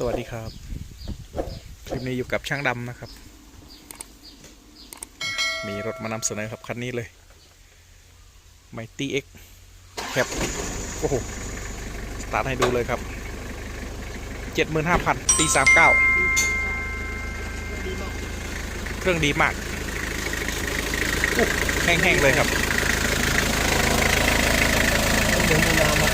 สวัสดีครับ คลิปนี้อยู่กับช่างดำนะครับ มีรถมานำเสนอครับ คันนี้เลย m i g h t y X แคปโอ้โห สตาร์ทให้ดูเลยครับ 75,000ตี39 เครื่องดีมากแห้งๆเลยครับเดินน้ำมา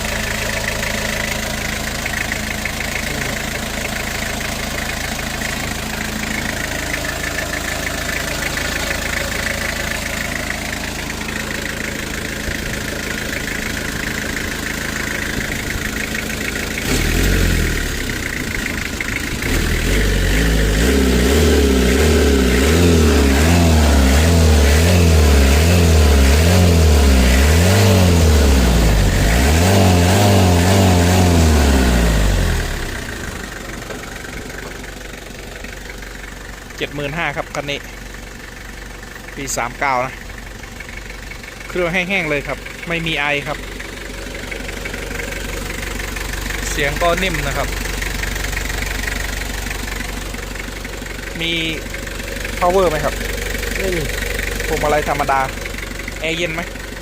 75,000ครับ คันนี้ ปี 39 นะ เครื่องแห้งๆเลยครับ ไม่มีไอครับ เสียงก็นิ่มนะครับ มี power ไหมครับ ไม่มีพวงมาลัยธรรมดา แอร์เย็นไหมมี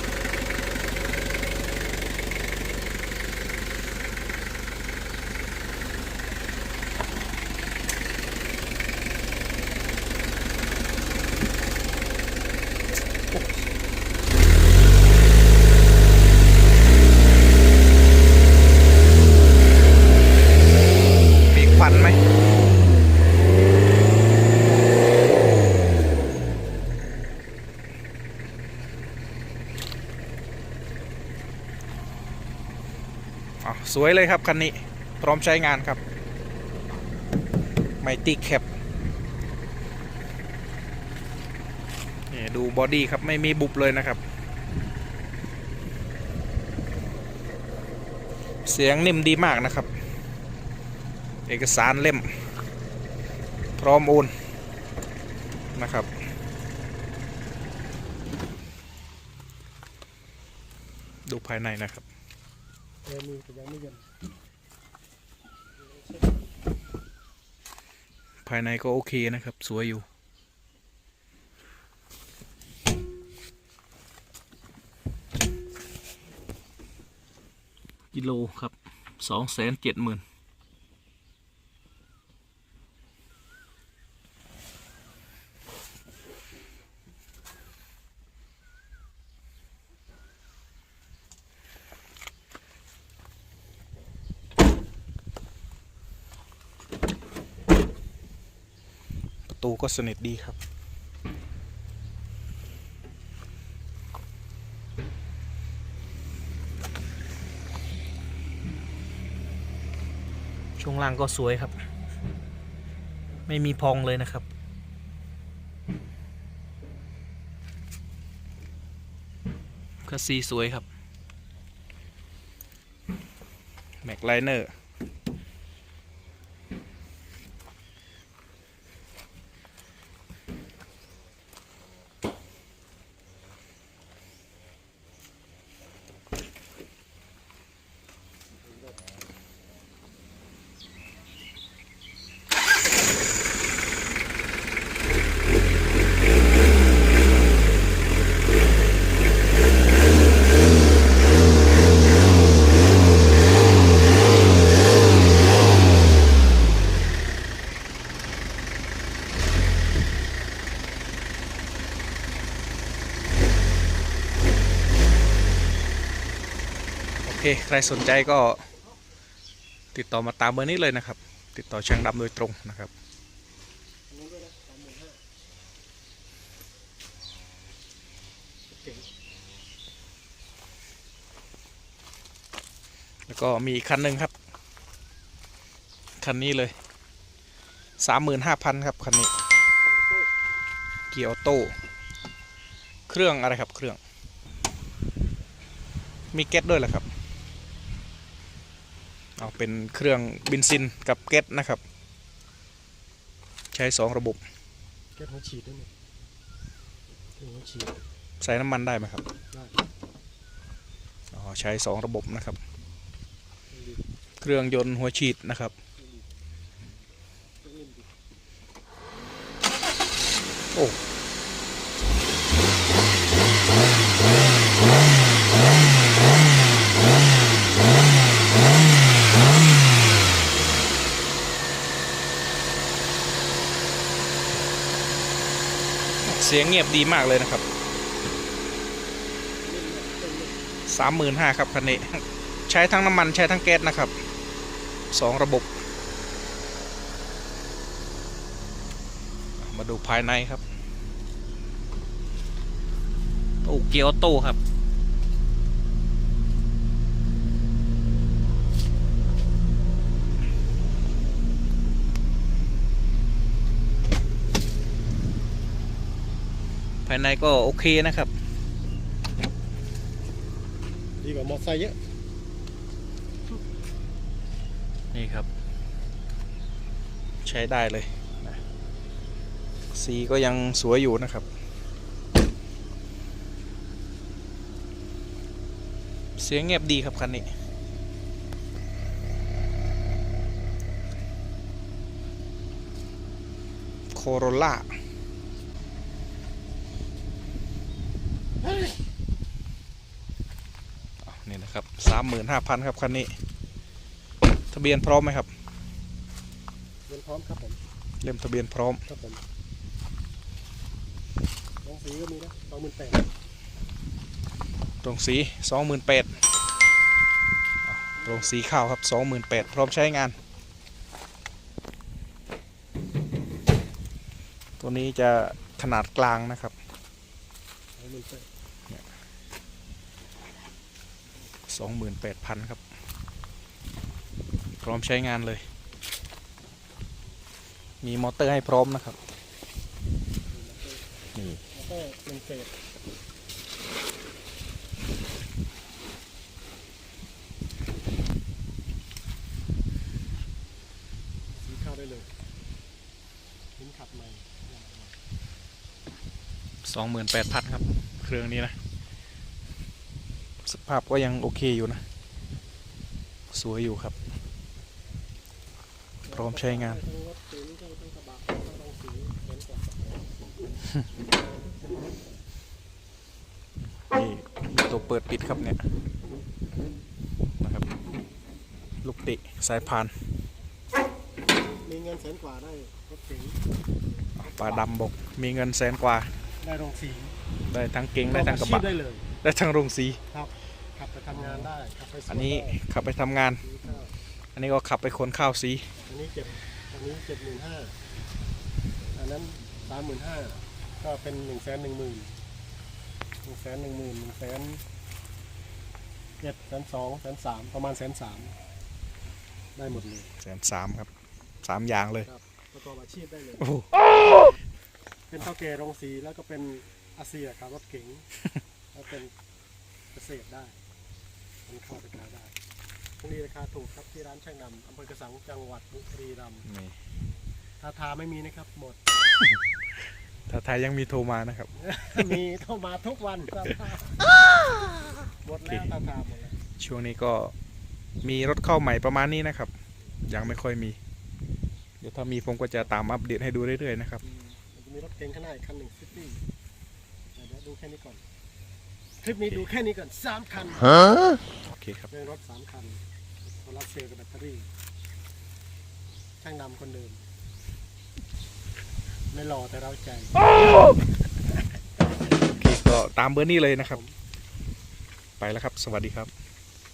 วยเลยครับ คันนี้ พร้อมใช้งานครับ ไมตี้แคปนี่ดูบอดี้ครับ ไม่มีบุบเลยนะครับ เสียงนิ่มดีมากนะครับ เอกสารเล่ม พร้อมโอนนะครับดูภายในนะครับ เมีแต่ยังไม่เย็นภายในก็โอเคนะครับ สวยอยู่ กิโลครับสองแสนเจ็ดหมื่น ก็สนิทดีครับ ช่วงล่างก็สวยครับ ไม่มีพองเลยนะครับคัสซีสวยครับ แม็กไลเนอร์ ใครสนใจก็ติดต่อมาตามเบอร์นี้เลยนะครับ ติดต่อช่างดำโดยตรงนะครับแล้วก็มีอีกคันหนึ่งครับ คันนี้เลยสามหมื่นห้าพันครับ คันนี้ เกียร์ออโต้ เครื่องอะไรครับ เครื่อง มีแก๊สด้วยเหรอครับ เอาเป็นเครื่องบินซินกับเก็ตนะครับ ใช้สองระบบแก๊สหัวฉีดได้ไหมฉีดใส่น้ำมันได้ไหมครับได้ใช้สองระบบนะครับ เครื่องยนต์หัวฉีดนะครับโอ้ สียงเงียบดีมากเลยนะครับสามหมื่นห้าครับคันนี้ ใช้ทั้งน้ำมันใช้ทั้งแก๊สนะครับสองระบบ มาดูภายในครับโอ้เกียร์ออโต้ครับายในก็โอเคนะครับ ดีกว่ามอเตอร์ไซค์เยอะนี่ครับ ใช้ได้เลยนะสีก็ยังสวยอยู่นะครับ เสียงเงียบดีครับคันนี้โคโรล่า นี่นะครับสามหมื่นห้าพันครับคันนี้ ทะเบียนพร้อมไหมครับเรียนพร้อมครับผมเล่มทะเบียนพร้อมครับผมลองสีก็มีนะสองหมื่นแปดโรงสีสองหมื่นแปดโรงสีข้าวครับสองหมื่นแปดพร้อมใช้งาน ตัวนี้จะขนาดกลางนะครับสองหมื่นแปด สองหมื่นแปดพันครับ พร้อมใช้งานเลย มีมอเตอร์ให้พร้อมนะครับ นี่แล้วก็หนึ่งเศษสีเข้าได้เลยหินขับใหม่สองหมื่นแปดพันครับ เครื่องนี้นะ สภาพก็ยังโอเคอยู่นะ สวยอยู่ครับ พร้อมใช้งานทั้งรถเก๋งทั้งกระบะทั้งรองสีเห็นกว่านี่ตัวเปิดปิดครับเนี่ยนะครับ ลูกติสายพาน มีเงินแสนกว่าได้รถเก๋งปลาดำบกมีเงินแสนกว่า ได้รองสี ได้ทั้งเก่งได้ทั้งกระอาชีบะพได้เลยได้ทั้งโรงสีขับไปทำงานได้ขับไปสวนอันนี้ได้ขับไปทำงานซื้อข้าวอันนี้ก็ขับไปขนข้าวสีอันนี้เจ็ดอันนี้เจ็ดหมื่นห้าอันนั้นสามหมื่นห้าก็เป็นหนึ่งแสนหนึ่งหมื่นหนึ่งแสนหนึ่งหมื่นหนึ่งแสนเจ็ดแสนสองแสนสามประมาณแสนสามได้หมดเลยแสนสามครับสามอย่างเลยประกอบอาชีพได้เลยโอ้โหเป็นเท่าแก่โรงสีแล้วก็เป็น อาเซียครับรถเก๋งแล้วเป็นเกษตรได้มันเข้าไปขายได้ตรงนี้ราคาถูกครับที่ร้านช่างนำอำเภอกระสังจังหวัดบุรีรัมย์นี่ทาทาไม่มีนะครับ หมด ถ้าไทยยังมีโทรมานะครับ มีเข้ามาทุกวันทาทาหมดแล้วทาทาหมดแล้วช่วงนี้ก็มีรถเข้าใหม่ประมาณนี้นะครับ ยังไม่ค่อยมี เดี๋ยวถ้ามีผมก็จะตามอัปเดตให้ดูเรื่อยๆนะครับ อืมมันจะมีรถเก๋งข้างหน้าอีกคันหนึ่งซิตี้เดี๋ยวดูแค่นี้ก่อน คลิปนี้ดูแค่นี้ก่อนสามคันโอเคครับ เรื่องรถสามคันโซลาร์เซลล์กับแบตเตอรี่ ช่างนำคนเดิม ไม่หล่อแต่เราใจ โอเคก็ตามเบอร์นี้เลยนะครับ ไปแล้วครับ สวัสดีครับ